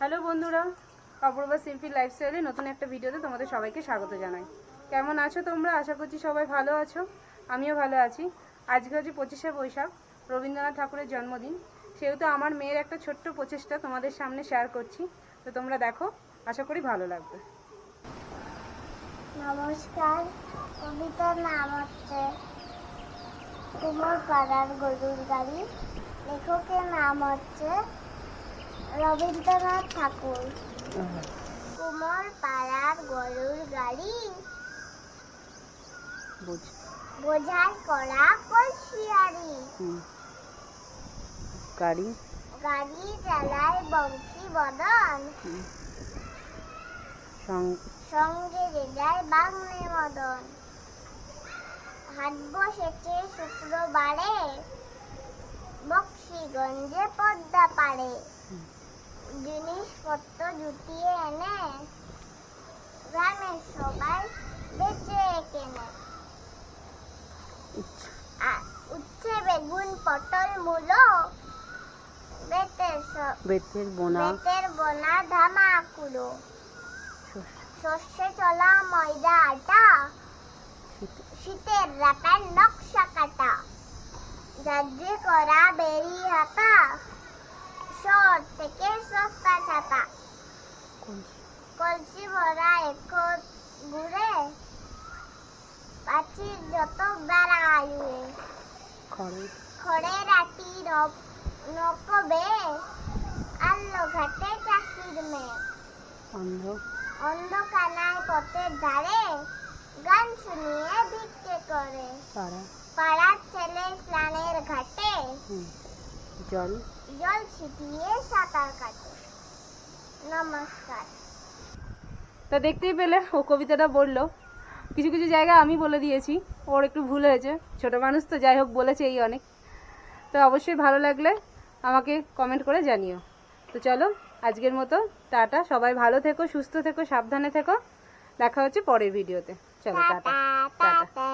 Hello বন্ধুরা অপূর্বা শিল্পী লাইফস্টাইলে নতুন একটা ভিডিওতে তোমাদের সবাইকে স্বাগত জানাই। কেমন আছো তোমরা? আশা করছি সবাই ভালো আছো, আমিও ভালো আছি। আজকে হচ্ছে পঁচিশে বৈশাখ, রবীন্দ্রনাথ ঠাকুরের জন্মদিন। সেহেতু আমার মেয়ের একটা ছোট্ট প্রচেষ্টা তোমাদের সামনে শেয়ার করছি। তো তোমরা দেখো, আশা করি ভালো লাগবে। নমস্কার কবিতার নাম হচ্ছে কুমোর পাড়ার গরুর গাড়ি। লেখকের নাম হচ্ছে রবীন্দ্রনাথ ঠাকুর। কুমোর পাড়ার গরুর গাড়ি। বুঝ। বোঝাই করা কলসিয়ারি গাড়ি। গাড়ি চালায় বংশী বদন। সঙ্গে রেজায় বাংলে মদন। হাট বসেছে শুক্রবারে বক্সিগঞ্জে পদ্মা হুম। জিনিসপত্র জুটিয়ে এনে গ্রামের সবাই বেচে কেনে। উচ্ছে বেগুন পটল মূলো বেতের বোনা। বেতের বোনা ধামাকুলো। শস্য, সর্ষে চলা ময়দা আটা শীতের রাতের নকশা কাটা। জাজ্জে করা বেরি হাতা শহর থেকে সস্তা ছাতা কলসি, ভরা এখন ঘুরে পাখির যত বেড়া আয়ুয়ে খড়ের খড়ের আটি নক- নকবে আল্লো ঘাটে চাষির মেয়ে অন্ধ অন্ধকানায় পথের ধারে গান শুনিয়ে ভিক্ষে করে পাড়া পাড়ার ছেলে স্নানের ঘাটে। জল। জল ছিটিয়ে সাঁতার কাটে। নমস্কার। তা দেখতেই পেলে ও কবিতাটা বলল। কিছু কিছু জায়গা আমি বলে দিয়েছি ওর একটু ভুল হয়েছে। ছোট মানুষ তো যাই হোক বলেছে এই অনেক। তো অবশ্যই ভালো লাগলে আমাকে কমেন্ট করে জানিও। তো চলো আজকের মতো টাটা। সবাই ভালো থেকো সুস্থ থেকো সাবধানে থেকো। দেখা হচ্ছে পরের ভিডিওতে চলো টাটা। Tata tata. টাটা।